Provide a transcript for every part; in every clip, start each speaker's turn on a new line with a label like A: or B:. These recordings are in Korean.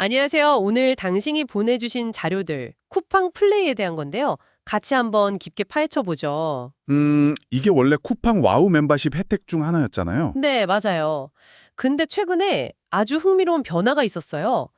A: 안녕하세요. 오늘 당신이 보내주신 자료들, 쿠팡 플레이에 대한 건데요. 같이 한번 깊게 파헤쳐 보죠.
B: 음, 이게 원래 쿠팡 와우 멤버십 혜택 중 하나였잖아요.
A: 네, 맞아요. 근데 최근에 아주 흥미로운 변화가 있었어요.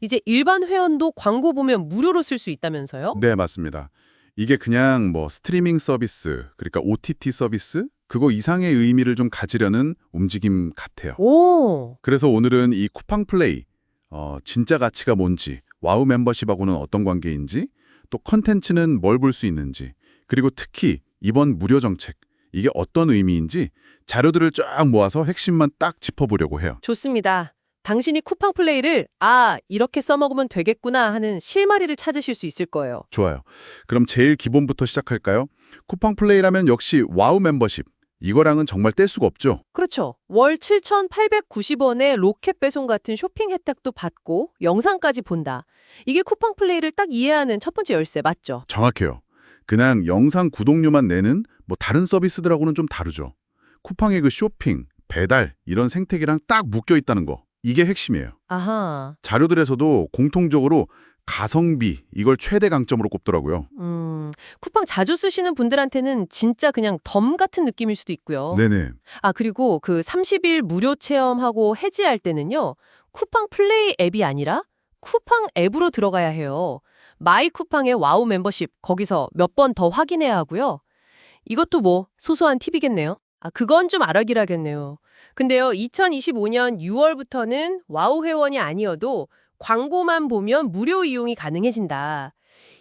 A: 이제 일반 회원도 광고 보면 무료로 쓸 수 있다면서요?
B: 네, 맞습니다. 이게 그냥 뭐 스트리밍 서비스, 그러니까 OTT 서비스? 그거 이상의 의미를 좀 가지려는 움직임 같아요.
A: 오,
B: 그래서 오늘은 이 쿠팡 플레이, 어, 진짜 가치가 뭔지, 와우 멤버십하고는 어떤 관계인지, 또 컨텐츠는 뭘 볼 수 있는지, 그리고 특히 이번 무료 정책, 이게 어떤 의미인지 자료들을 쫙 모아서 핵심만 딱 짚어보려고 해요.
A: 좋습니다. 당신이 쿠팡 플레이를 아, 이렇게 써먹으면 되겠구나 하는 실마리를 찾으실 수 있을 거예요.
B: 좋아요. 그럼 제일 기본부터 시작할까요? 쿠팡 플레이라면 역시 와우 멤버십. 이거랑은 정말 뗄 수가 없죠.
A: 그렇죠. 월 7,890원의 로켓 배송 같은 쇼핑 혜택도 받고 영상까지 본다. 이게 쿠팡 플레이를 딱 이해하는 첫 번째 열쇠 맞죠?
B: 정확해요. 그냥 영상 구독료만 내는 뭐 다른 서비스들하고는 좀 다르죠. 쿠팡의 그 쇼핑, 배달 이런 생태계랑 딱 묶여 있다는 거. 이게 핵심이에요.
A: 아하.
B: 자료들에서도 공통적으로 가성비 이걸 최대 강점으로 꼽더라고요.
A: 음, 쿠팡 자주 쓰시는 분들한테는 진짜 그냥 덤 같은 느낌일 수도 있고요.
B: 네네.
A: 아, 그리고 그 30일 무료 체험하고 해지할 때는요. 쿠팡 플레이 앱이 아니라 쿠팡 앱으로 들어가야 해요. 마이 쿠팡의 와우 멤버십 거기서 몇 번 더 확인해야 하고요. 이것도 뭐 소소한 팁이겠네요. 아, 그건 좀 알아기라겠네요. 근데요, 2025년 6월부터는 와우 회원이 아니어도 광고만 보면 무료 이용이 가능해진다.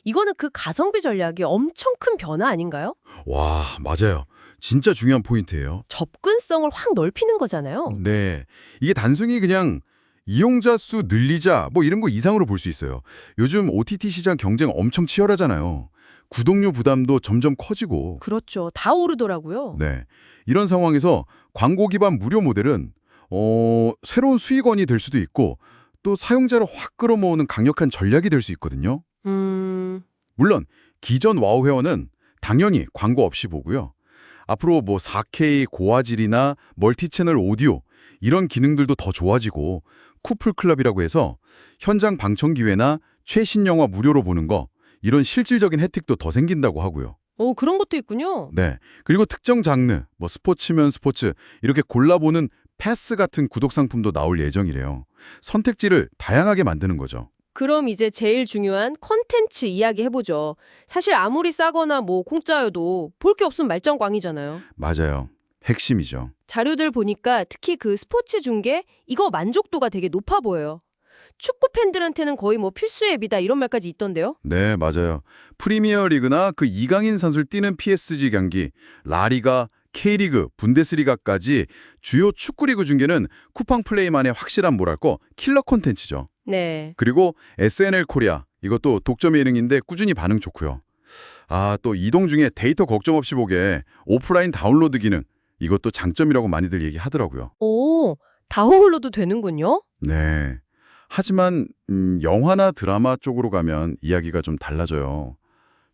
A: 이거는 그 가성비 전략이 엄청 큰 변화 아닌가요?
C: 와, 맞아요. 진짜 중요한 포인트예요.
A: 접근성을 확 넓히는 거잖아요.
C: 네. 이게 단순히 그냥 이용자 수 늘리자 뭐 이런 거 이상으로 볼 수 있어요. 요즘 OTT 시장 경쟁 엄청 치열하잖아요. 구독료 부담도 점점 커지고.
A: 그렇죠. 다 오르더라고요.
C: 네. 이런 상황에서 광고 기반 무료 모델은 어, 새로운 수익원이 될 수도 있고 또 사용자를 확 끌어모으는 강력한 전략이 될 수 있거든요.
A: 음,
C: 물론 기존 와우 회원은 당연히 광고 없이 보고요. 앞으로 뭐 4K 고화질이나 멀티채널 오디오 이런 기능들도 더 좋아지고 쿠플 클럽이라고 해서 현장 방청 기회나 최신 영화 무료로 보는 거 이런 실질적인 혜택도 더 생긴다고 하고요.
A: 어, 그런 것도 있군요.
C: 네. 그리고 특정 장르, 뭐 스포츠면 스포츠 이렇게 골라보는 패스 같은 구독 상품도 나올 예정이래요. 선택지를 다양하게 만드는 거죠.
A: 그럼 이제 제일 중요한 컨텐츠 이야기 해보죠. 사실 아무리 싸거나 뭐 공짜여도 볼 게 없으면 말짱광이잖아요.
C: 맞아요. 핵심이죠.
A: 자료들 보니까 특히 그 스포츠 중계 이거 만족도가 되게 높아 보여요. 축구 팬들한테는 거의 뭐 필수 앱이다 이런 말까지 있던데요.
C: 네, 맞아요. 프리미어 리그나 그 이강인 선수를 뛰는 PSG 경기, 라리가, K리그, 분데스리가까지 주요 축구 리그 중계는 쿠팡 플레이만의 확실한 뭐랄까 킬러 콘텐츠죠.
A: 네.
C: 그리고 SNL 코리아, 이것도 독점 예능인데 꾸준히 반응 좋고요. 아, 또 이동 중에 데이터 걱정 없이 보게 오프라인 다운로드 기능, 이것도 장점이라고 많이들 얘기하더라고요.
A: 오, 다운로드 되는군요.
C: 네. 하지만 음, 영화나 드라마 쪽으로 가면 이야기가 좀 달라져요.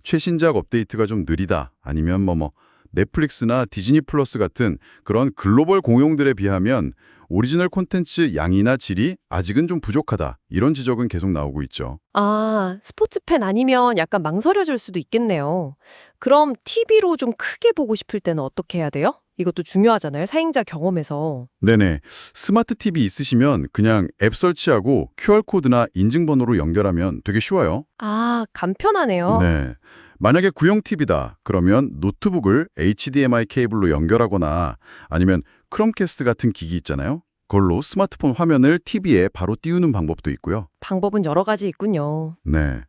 C: 최신작 업데이트가 좀 느리다 아니면 뭐뭐 넷플릭스나 디즈니 플러스 같은 그런 글로벌 공용들에 비하면 오리지널 콘텐츠 양이나 질이 아직은 좀 부족하다. 이런 지적은 계속 나오고 있죠.
A: 아, 스포츠 팬 아니면 약간 망설여질 수도 있겠네요. 그럼 TV로 좀 크게 보고 싶을 때는 어떻게 해야 돼요? 이것도 중요하잖아요. 사용자 경험에서.
C: 네네. 스마트 TV 있으시면 그냥 앱 설치하고 QR코드나 인증번호로 연결하면 되게 쉬워요.
A: 아, 간편하네요.
C: 네. 만약에 구형 TV다 그러면 노트북을 HDMI 케이블로 연결하거나 아니면 크롬캐스트 같은 기기 있잖아요. 그걸로 스마트폰 화면을 TV에 바로 띄우는 방법도 있고요.
A: 방법은 여러 가지 있군요.
C: 네.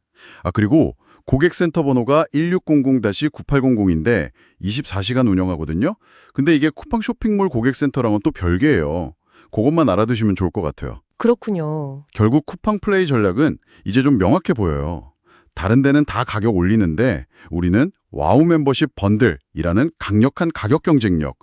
C: 아 그리고 고객센터 번호가 1600-9800인데 24시간 운영하거든요. 근데 이게 쿠팡 쇼핑몰 고객센터랑은 또 별개예요. 그것만 알아두시면 좋을 것 같아요.
A: 그렇군요.
C: 결국 쿠팡 플레이 전략은 이제 좀 명확해 보여요. 다른 데는 다 가격 올리는데 우리는 와우 멤버십 번들이라는 강력한 가격 경쟁력.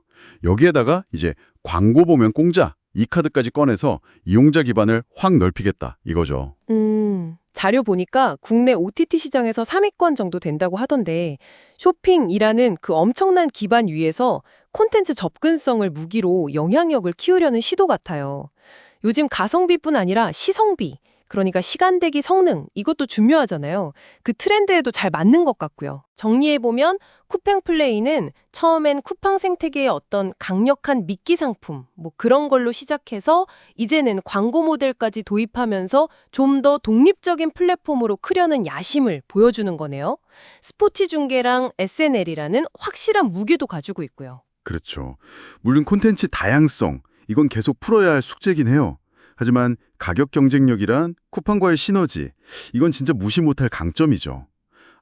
C: 여기에다가 이제 광고 보면 공짜 이 카드까지 꺼내서 이용자 기반을 확 넓히겠다 이거죠.
A: 음, 자료 보니까 국내 OTT 시장에서 3위권 정도 된다고 하던데 쇼핑이라는 그 엄청난 기반 위에서 콘텐츠 접근성을 무기로 영향력을 키우려는 시도 같아요. 요즘 가성비뿐 아니라 시성비, 그러니까 시간대기 성능, 이것도 중요하잖아요. 그 트렌드에도 잘 맞는 것 같고요. 정리해보면 쿠팡 플레이는 처음엔 쿠팡 생태계의 어떤 강력한 미끼 상품, 뭐 그런 걸로 시작해서 이제는 광고 모델까지 도입하면서 좀 더 독립적인 플랫폼으로 크려는 야심을 보여주는 거네요. 스포츠 중계랑 SNL이라는 확실한 무게도 가지고 있고요.
C: 그렇죠. 물론 콘텐츠 다양성, 이건 계속 풀어야 할 숙제긴 해요. 하지만 가격 경쟁력이란 쿠팡과의 시너지, 이건 진짜 무시 못할 강점이죠.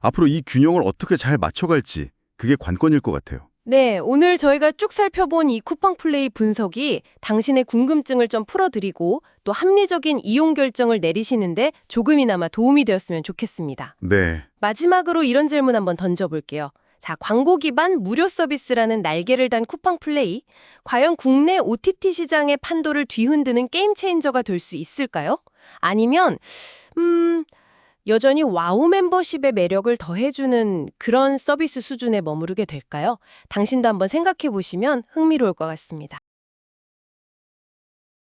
C: 앞으로 이 균형을 어떻게 잘 맞춰갈지 그게 관건일 것 같아요.
A: 네, 오늘 저희가 쭉 살펴본 이 쿠팡 플레이 분석이 당신의 궁금증을 좀 풀어드리고 또 합리적인 이용 결정을 내리시는데 조금이나마 도움이 되었으면 좋겠습니다.
C: 네.
A: 마지막으로 이런 질문 한번 던져볼게요. 자, 광고 기반 무료 서비스라는 날개를 단 쿠팡 플레이. 과연 국내 OTT 시장의 판도를 뒤흔드는 게임 체인저가 될 수 있을까요? 아니면, 음, 여전히 와우 멤버십의 매력을 더해주는 그런 서비스 수준에 머무르게 될까요? 당신도 한번 생각해 보시면 흥미로울 것 같습니다.